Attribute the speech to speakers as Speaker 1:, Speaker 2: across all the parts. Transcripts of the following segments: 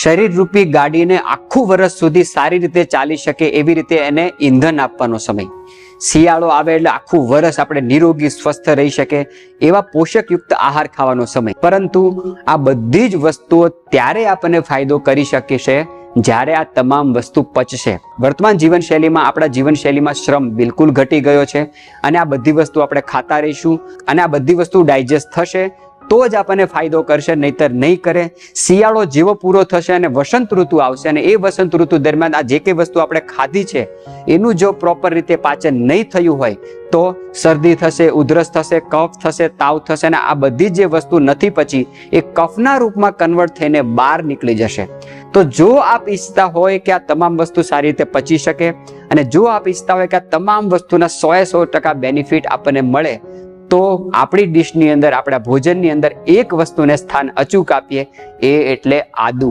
Speaker 1: શરીર રૂપી ગાડીને આખું વર્ષ સુધી સારી રીતે ચાલી શકે એવી રીતે એને ઈંધન આપવાનો સમય. શિયાળો આવે એટલે આખું વર્ષ આપણે નિરોગી, સ્વસ્થ રહી શકે એવા પોષકયુક્ત આહાર ખાવાનો સમય. પરંતુ આ બધી જ વસ્તુઓ ત્યારે આપણને ફાયદો કરી શકે છે જ્યારે આ તમામ વસ્તુ પચશે. વર્તમાન જીવનશૈલીમાં આપણા જીવનશૈલીમાં શ્રમ બિલકુલ ઘટી ગયો છે અને આ બધી વસ્તુ આપણે ખાતા રહીશું અને આ બધી વસ્તુ ડાયજેસ્ટ થશે તો જ આપણને ફાયદો કરશે, નહીતર નહીં કરે. શિયાળો જેવો પૂરો થશે અને વસંત ઋતુ આવશે અને એ વસંત ઋતુ દરમિયાન આ જે કંઈ વસ્તુ આપણે ખાધી છે, એનું જો પ્રોપર રીતે પાચન નહીં થયું હોય, તો શરદી થશે, ઉધરસ થશે, કફ થશે, તાવ થશે અને આ બધી જે વસ્તુ નથી પચી, એ કફના રૂપમાં કન્વર્ટ થઈને બહાર નીકળી જશે. તો જો આપ ઈચ્છતા હોય કે આ તમામ વસ્તુ સારી રીતે પચી શકે અને જો આપ ઈચ્છતા હોય કે આ તમામ વસ્તુના સો એ સો ટકા બેનિફિટ આપણને મળે તો આપણી ડીશની અંદર, આપણા ભોજનની અંદર એક વસ્તુને સ્થાન અચૂક આપીએ, એ એટલે આદુ.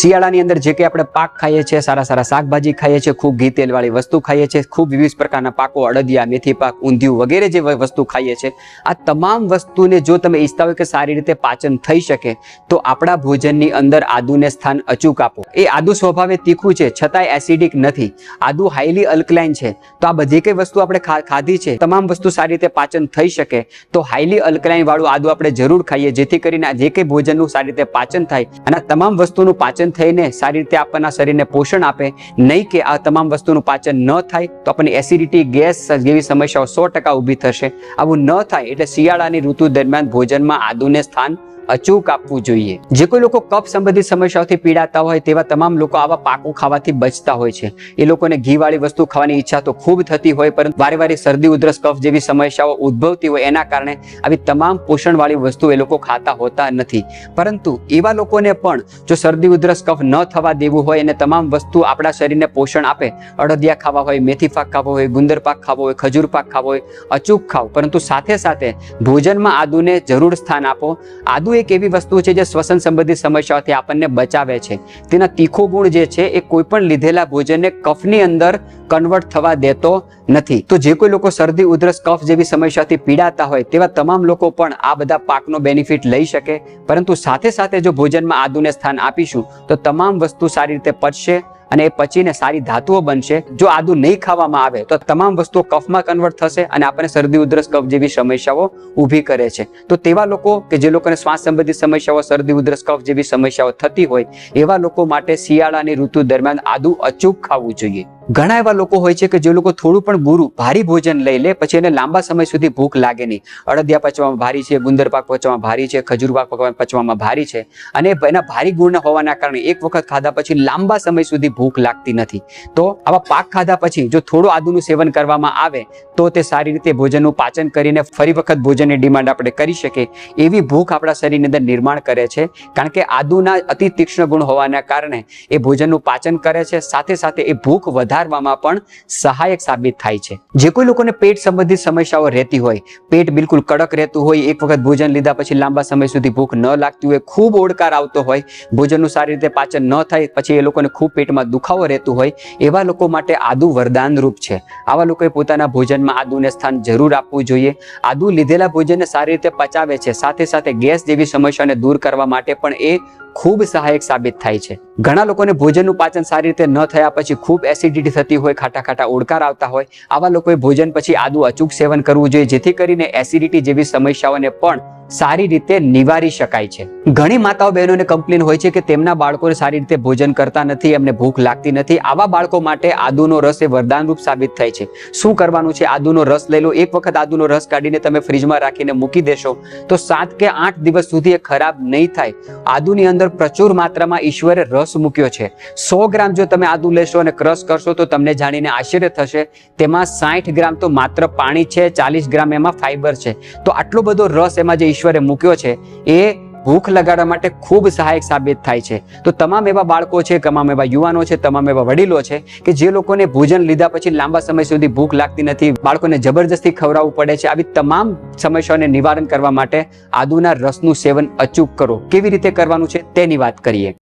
Speaker 1: શિયાળાની અંદર જે કે આપણે પાક ખાઈએ છીએ, સારા સારા શાકભાજી ખાઈએ છીએ, ખૂબ ઘી તેલવાળી વસ્તુ ખાઈએ છીએ, ખૂબ વિવિધ પ્રકારના પાકો, અડદિયા, મેથી પાક, ઊંધિયું વગેરે જે વસ્તુ ખાઈએ છીએ, આ તમામ વસ્તુને જો તમે ઈચ્છતા હોય કે સારી રીતે પાચન થઈ શકે, તો આપણા ભોજનની અંદર આદુને સ્થાન અચૂક આપો. એ આદુ સ્વભાવે તીખું છે, છતાંય એસિડિક નથી. આદુ હાઈલી અલ્કલાઇન છે. તો આ બધી કઈ વસ્તુ આપણે ખાધી છે, તમામ વસ્તુ સારી રીતે પાચન થઈ શકે, તો હાઈલી અલ્કલાઇન વાળું આદુ આપણે જરૂર ખાઈએ, જેથી કરીને જે કંઈ ભોજનનું સારી રીતે પાચન થાય અને તમામ વસ્તુનું પાચન થઈને સારી રીતે આપણના શરીરને પોષણ આપે, નહીં કે આ તમામ વસ્તુનું પાચન ન થાય, તો આપણને એસિડિટી ગેસ જેવી સમસ્યાઓ સો ટકા ઊભી થશે. આવું ન થાય એટલે શિયાળાની ઋતુ દરમિયાન ભોજનમાં આદુને સ્થાન અચૂક આપવું જોઈએ. જે કોઈ લોકો કફ સંબંધિત સમસ્યાઓથી પીડાતા હોય તેવા તમામ લોકો આવા પાકો ખાવાથી બચતા હોય છે. એ લોકોને ઘીવાળી વસ્તુ ખાવાની ઈચ્છા તો ખૂબ થતી હોય, પરંતુ વારે વારે શરદી, ઉધરસ, કફ જેવી સમસ્યાઓ ઉદ્ભવતી હોય એના કારણે આવી તમામ પોષણવાળી વસ્તુ એ લોકો ખાતા હોતા નથી. પરંતુ એવા લોકોને પણ જો શરદી, ઉધરસ કફ ન થવા દેવું હોય અને તમામ વસ્તુ આપણા શરીરને પોષણ આપે. અડદિયા ખાવા હોય, મેથી પાક ખાવો હોય, ગુંદર પાક ખાવો હોય, ખજૂર પાક ખાવો હોય, અચૂક ખાવ પરંતુ સાથે સાથે ભોજનમાં આદુને જરૂર સ્થાન આપો. આદુ એક એવી વસ્તુ છે જે શ્વસન સંબંધિત સમસ્યાઓથી આપણને બચાવે છે. તેના તીખો ગુણ જે છે એ કોઈ પણ લીધેલા ભોજનને કફની અંદર કન્વર્ટ થવા દેતો નથી. તો જે કોઈ લોકો શરદી, ઉધરસ, કફ જેવી સમસ્યાથી પીડાતા હોય તેવા તમામ લોકો પણ આ બધા પાકનો બેનિફિટ લઈ શકે. પરંતુ સાથે સાથે જો ભોજનમાં આદુને સ્થાન આપીશું, તો તમામ વસ્તુ સારી રીતે પચશે અને એ પચીને સારી ધાતુઓ બનશે. જો આદુ નહીં ખાવામાં આવે, તો તમામ વસ્તુઓ કફમાં કન્વર્ટ થશે અને આપણને શરદી, ઉધરસ, કફ જેવી સમસ્યાઓ ઊભી કરે છે. તો તેવા લોકો કે જે લોકોને શ્વાસ સંબંધિત સમસ્યાઓ, શરદી, ઉધરસ, કફ જેવી સમસ્યાઓ થતી હોય, એવા લોકો માટે શિયાળાની ઋતુ દરમિયાન આદુ અચૂક ખાવું જોઈએ. ઘણા એવા લોકો હોય છે કે જે લોકો થોડું પણ બુરું, ભારી ભોજન લઈ લે, પછી એને લાંબા સમય સુધી ભૂખ લાગે નહીં. અડદિયા પચવામાં ભારી છે, ગુંદર પાક પચવામાં ભારી છે, ખજૂર પાક પચવામાં ભારી છે અને એના ભારી ગુણ હોવાના કારણે એક વખત ખાધા પછી લાંબા સમય સુધી ભૂખ લાગતી નથી. તો આવા પાક ખાધા પછી જો થોડું આદુનું સેવન કરવામાં આવે, તો તે સારી રીતે ભોજનનું પાચન કરીને ફરી વખત ભોજનની ડિમાન્ડ આપણે કરી શકીએ. એવી ભૂખ આપણા શરીરની અંદર નિર્માણ કરે છે, કારણ કે આદુના અતિ તીક્ષ્ણ ગુણ હોવાના કારણે એ ભોજનનું પાચન કરે છે, સાથે સાથે એ ભૂખ વધારવામાં પણ સહાયક સાબિત થાય છે. જે કોઈ લોકોને પેટ સંબંધિત સમસ્યાઓ રહેતી હોય, પેટ બિલકુલ કડક રહેતું હોય, એક વખત ભોજન લીધા પછી લાંબા સમય સુધી ભૂખ ન લાગતી હોય, ખૂબ ઓડકાર આવતો હોય, ભોજનનું સારી રીતે પાચન ન થાય, પછી એ લોકોને ખૂબ પેટમાં દુખાવો રહેતું હોય, એવા લોકો માટે આદુ વરદાન રૂપ છે. આવા લોકોએ પોતાના ભોજનમાં આદુને સ્થાન જરૂર આપવું જોઈએ. આદુ લીધેલા ભોજનને સારી રીતે પચાવે છે. સાથે સાથે ગેસ જેવી સમસ્યાને દૂર કરવા માટે પણ એ ખૂબ સહાયક સાબિત થાય છે. ઘણા લોકોને ભોજનનું પાચન સારી રીતે ન થયા પછી ખૂબ એસિડિટી થતી હોય ખાટા ખાટા ઓડકાર આવતા હોય, આવા લોકોએ ભોજન પછી આદુ અચૂક સેવન કરવું જોઈએ, જેથી કરીને એસિડિટી જેવી સમસ્યાઓને પણ સારી રીતે નિવારી શકાય છે. ઘણી માતાઓ બહેનોને કમ્પ્લેન હોય છે કે તેમના બાળકોને સારી રીતે ભોજન કરતા નથી, એમને ભૂખ લાગતી નથી. આવા બાળકો માટે આદુનો રસ એ વરદાનરૂપ સાબિત થાય છે. શું કરવાનું છે? આદુનો રસ લઈ લો. એક વખત આદુનો રસ કાઢીને તમે ફ્રીજમાં રાખીને મૂકી દેશો, તો સાત કે આઠ દિવસ સુધી એ ખરાબ નહીં થાય. આદુની અંદર પ્રચુર માત્રામાં ઈશ્વરે રસ મૂક્યો છે. સો ગ્રામ જો તમે આદુ લેશો અને ક્રશ કરશો, તો તમને જાણીને આશ્ચર્ય થશે. તેમાં સાઠ ગ્રામ તો માત્ર પાણી છે, ચાલીસ ગ્રામ એમાં ફાઈબર છે. તો આટલો બધો રસ એમાં જે ઈશ્વરે મૂક્યો છે, એ ભૂખ લગાડવા માટે ખૂબ સહાયક સાબિત થાય છે. તો તમામ એવા બાળકો છે, તમામ એવા યુવાનો છે, તમામ એવા વડીલો છે કે જે લોકોને ભોજન લીધા પછી લાંબા સમય સુધી ભૂખ લાગતી નથી, બાળકોને જબરજસ્તી ખવડાવવું પડે છે, આવી તમામ સમસ્યાઓને નિવારણ કરવા માટે આદુના રસનું સેવન અચૂક કરો. કેવી રીતે કરવાનું છે તેની વાત કરીએ.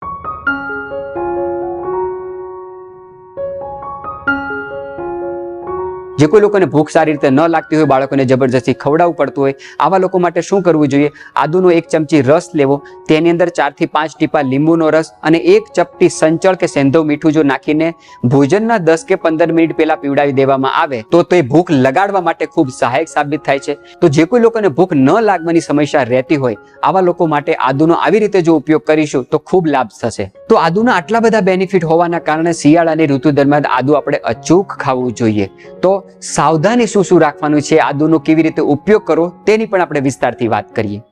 Speaker 1: જે કોઈ લોકોને ભૂખ સારી રીતે ન લાગતી હોય, બાળકોને જબરજસ્તી ખવડાવવું પડતું હોય, આવા લોકો માટે શું કરવું જોઈએ? આદુનો એક ચમચી રસ લેવો. તેની અંદર ચારથી પાંચ ટીપા લીંબુનો રસ અને એક ચપટી સંચળ કે સેંધો મીઠું જો નાખીને ભોજનના દસ કે પંદર મિનિટ પહેલા પીવડાવી દેવામાં આવે, તો તે ભૂખ લગાડવા માટે ખૂબ સહાયક સાબિત થાય છે. તો જે કોઈ લોકોને ભૂખ ન લાગવાની સમસ્યા રહેતી હોય, આવા લોકો માટે આદુનો આવી રીતે જો ઉપયોગ કરીશું, તો ખૂબ લાભ થશે. તો આદુના આટલા બધા બેનિફિટ હોવાના કારણે શિયાળાની ઋતુ દરમિયાન આદુ આપણે અચૂક ખાવું જોઈએ. તો સાવધાની શું શું રાખવાનું છે, આદુનો કેવી રીતે ઉપયોગ કરવો, તેની પણ આપણે વિસ્તારથી વાત કરીએ.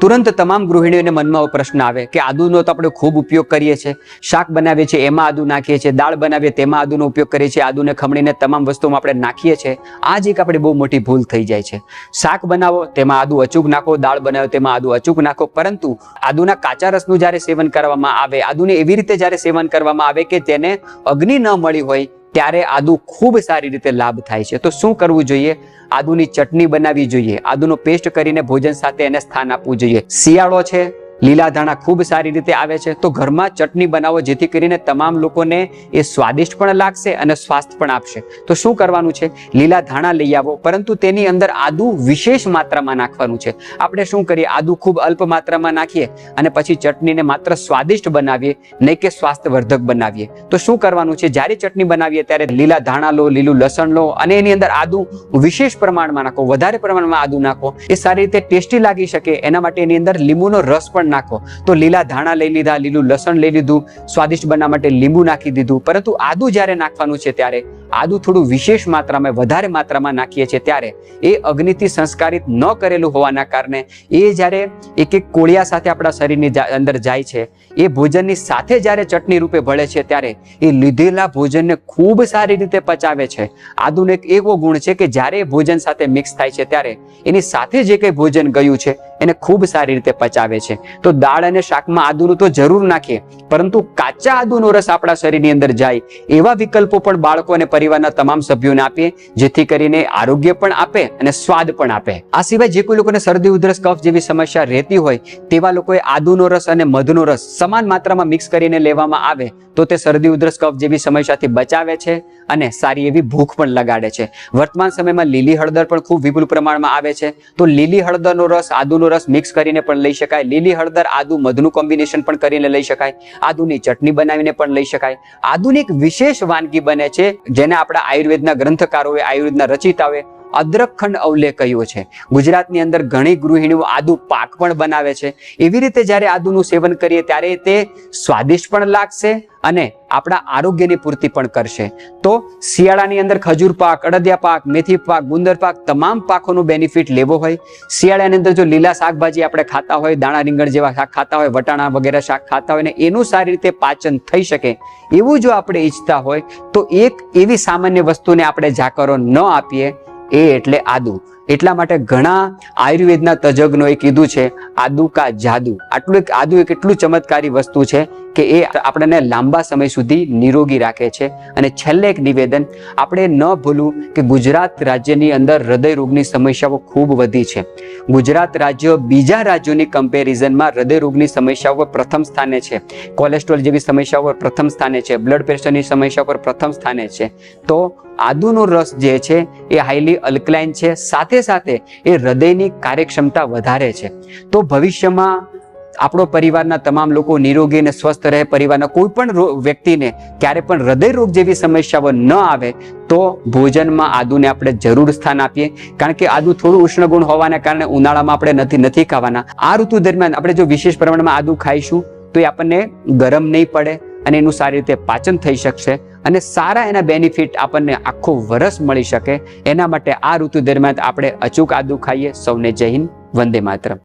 Speaker 1: તુરંત તમામ ગૃહિણીઓને મનમાં પ્રશ્ન આવે કે આદુનો તો આપણે ખૂબ ઉપયોગ કરીએ છીએ. શાક બનાવીએ છીએ, એમાં આદુ નાખીએ છીએ, દાળ બનાવીએ તેમાં આદુનો ઉપયોગ કરીએ છીએ, આદુને ખમણીને તમામ વસ્તુમાં આપણે નાખીએ છીએ. આ જ એક આપણે બહુ મોટી ભૂલ થઈ જાય છે. શાક બનાવો, તેમાં આદુ અચૂક નાખો, દાળ બનાવો, તેમાં આદુ અચૂક નાખો, પરંતુ આદુના કાચા રસનું જ્યારે સેવન કરવામાં આવે, આદુને એવી રીતે જ્યારે સેવન કરવામાં આવે કે તેને અગ્નિ ન મળી હોય ત્યારે આદુ ખૂબ સારી રીતે લાભ થાય છે. તો શું કરવું જોઈએ? આદુની ચટણી બનાવવી જોઈએ. આદુનો પેસ્ટ કરીને ભોજન સાથે એને સ્થાન આપવું જોઈએ. શિયાળો છે. લીલા ધાણા ખૂબ સારી રીતે આવે છે. તો ઘરમાં ચટણી બનાવો, જેથી કરીને તમામ લોકોને એ સ્વાદિષ્ટ પણ લાગશે અને સ્વાસ્થ્ય પણ આપશે. તો શું કરવાનું છે? લીલા ધાણા લઈ આવો, પરંતુ તેની અંદર આદુ વિશેષ માત્રામાં નાખવાનું છે. આપણે શું કરીએ? આદુ ખૂબ અલ્પ માત્રામાં નાખીએ અને પછી ચટણીને માત્ર સ્વાદિષ્ટ બનાવીએ, નહીં કે સ્વાસ્થ્યવર્ધક બનાવીએ. તો શું કરવાનું છે? જ્યારે ચટણી બનાવીએ ત્યારે લીલા ધાણા લો, લીલું લસણ લો અને એની અંદર આદુ વિશેષ પ્રમાણમાં નાખો. વધારે પ્રમાણમાં આદુ નાખો. એ સારી રીતે ટેસ્ટી લાગી શકે. એના માટે એની અંદર લીંબુનો રસ પણ નાખો. તો લીલા ધાણા લઈ લીધા, લીલું લસણ લઈ લીધું, સ્વાદિષ્ટ બનાવવા માટે લીંબુ નાખી દીધું. પરંતુ આદુ જ્યારે નાખવાનું છે ત્યારે આદુ થોડું વિશેષ માત્રામાં, વધારે માત્રામાં નાખીએ છીએ ત્યારે એ અગ્નિથી સંસ્કારિત ન કરેલું હોવાના કારણે એ જ્યારે એક એક કોળિયા સાથે આપણા શરીરની અંદર જાય છે, એ ભોજનની સાથે જ્યારે ચટણી રૂપે ભળે છે ત્યારે એ લીધેલા ભોજનને ખૂબ સારી રીતે પચાવે છે. આદુનો એક એવો ગુણ છે કે જ્યારે ભોજન સાથે મિક્સ થાય છે ત્યારે એની સાથે જે કંઈ ભોજન ગયું છે એને ખૂબ સારી રીતે પચાવે છે. તો દાળ અને શાકમાં આદુનું તો જરૂર નાખીએ, પરંતુ કાચા આદુનો રસ આપણા શરીરની અંદર જાય એવા વિકલ્પો પણ બાળકો અને પરિવારના તમામ સભ્યોને આપીએ, જેથી કરીને આરોગ્ય પણ આપે અને સ્વાદ પણ આપે. આ સિવાય જે કોઈ લોકોને શરદી, ઉધરસ, કફ જેવી સમસ્યા રહેતી હોય, તેવા લોકોએ આદુનો રસ અને મધનો રસ સમાન માત્રામાં મિક્સ કરીને લેવામાં આવે, તો તે શરદી, ઉધરસ, કફ જેવી સમસ્યાથી બચાવે છે અને સારી એવી ભૂખ પણ લગાડે છે. વર્તમાન સમયમાં લીલી હળદર પણ ખૂબ વિપુલ પ્રમાણમાં આવે છે. તો લીલી હળદરનો રસ, આદુનો રસ મિક્સ કરીને પણ લઈ શકાય. લીલી હળદર, આદુ, મધનું કોમ્બિનેશન પણ કરીને લઈ શકાય. આદુની ચટણી બનાવીને પણ લઈ શકાય. આદુની એક વિશેષ વાનગી બને છે જેને આપણા આયુર્વેદના ગ્રંથકારોએ આયુર્વેદના રચિતાઓએ અદ્રખંડ અવલે કહ્યો છે. ગુજરાતની અંદર ઘણી ગૃહિણીઓ આદુ પાક પણ બનાવે છે. એવી રીતે જ્યારે આદુનું સેવન કરીએ ત્યારે તે સ્વાદિષ્ટ પણ લાગશે અને આપણા આરોગ્યની પૂર્તિ પણ કરશે. તો શિયાળાની અંદર ખજૂર પાક, અડદિયા પાક, મેથી પાક, ગુંદર પાક તમામ પાકોનું બેનિફિટ લેવો હોય. શિયાળાની અંદર જો લીલા શાકભાજી આપણે ખાતા હોય, દાણા રીંગણ જેવા શાક ખાતા હોય, વટાણા વગેરે શાક ખાતા હોય ને એનું સારી રીતે પાચન થઈ શકે એવું જો આપણે ઈચ્છતા હોય તો એક એવી સામાન્ય વસ્તુને આપણે જાકરો ન આપીએ એ એટલે આદુ. એટલા માટે ઘણા આયુર્વેદના તજજ્ઞોએ કીધું છે, આદુ કા જાદુ. આટલું એક, આદુ એક એટલું ચમત્કારી વસ્તુ છે કે એ આપણને લાંબા સમય સુધી નિરોગી રાખે છે. અને છેલ્લે એક નિવેદન, આપણે ન ભૂલવું કે ગુજરાત રાજ્યની અંદર હૃદય રોગની સમસ્યાઓ ખૂબ વધી છે. ગુજરાત રાજ્ય બીજા રાજ્યોની કમ્પેરિઝનમાં હૃદય રોગની સમસ્યાઓ પર પ્રથમ સ્થાને છે. કોલેસ્ટ્રોલ જેવી સમસ્યાઓ પર પ્રથમ સ્થાને છે. બ્લડ પ્રેશરની સમસ્યા પર પ્રથમ સ્થાને છે. તો આદુનો રસ જે છે એ હાઈલી અલ્કલાઇન છે, સાથે સાથે એ હૃદયની કાર્યક્ષમતા વધારે છે. તો ભવિષ્યમાં આપણો પરિવારના તમામ લોકો નિરોગી અને સ્વસ્થ રહે, પરિવારના કોઈ પણ વ્યક્તિને ક્યારે પણ હૃદય રોગ જેવી સમસ્યાઓ ન આવે, તો ભોજનમાં આદુને આપણે જરૂર સ્થાન આપીએ. કારણ કે આદુ થોડું ઉષ્ણ ગુણ હોવાના કારણે ઉનાળામાં આપણે નથી નથી ખાવાના. આ ઋતુ દરમિયાન આપણે જો વિશેષ પ્રમાણમાં આદુ ખાઈશું, તો એ આપણને ગરમ નહીં પડે અને એનું સારી રીતે પાચન થઈ શકશે અને સારા એના બેનિફિટ આપણને આખું વરસ મળી શકે. એના માટે આ ઋતુ દરમિયાન આપણે અચૂક આદુ ખાઈએ. સૌને જય હિન્દ. વંદે માતરમ.